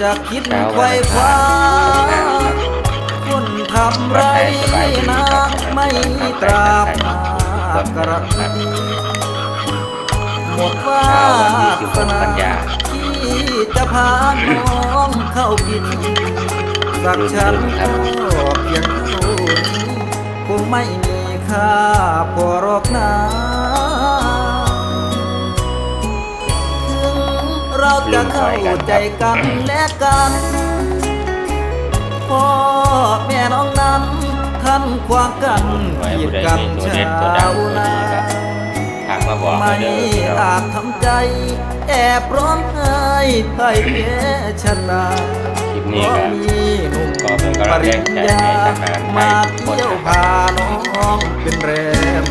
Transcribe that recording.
จะคิดไขว้คว้าคนทำไรนักไม่ตราบมากระดีหมดวาสนาที่จะพาน้องเข้ากินสักฉันก็เพียงเท่านี้คงไม่มีค่าพอหรอกนะ เราจะเข้าใจกันและกันพ่อแม่น้องนั้นท่านควางกันไว้ขีดผู้ใดกันชาวนาไม่อาจทำใจ แอบร้องไห้ให้แพ้ชนะเพราะมีหนุ่มขอเป็นกำลังแรงใจให้ทหามาเที่ยวพาน้องเป็นแรม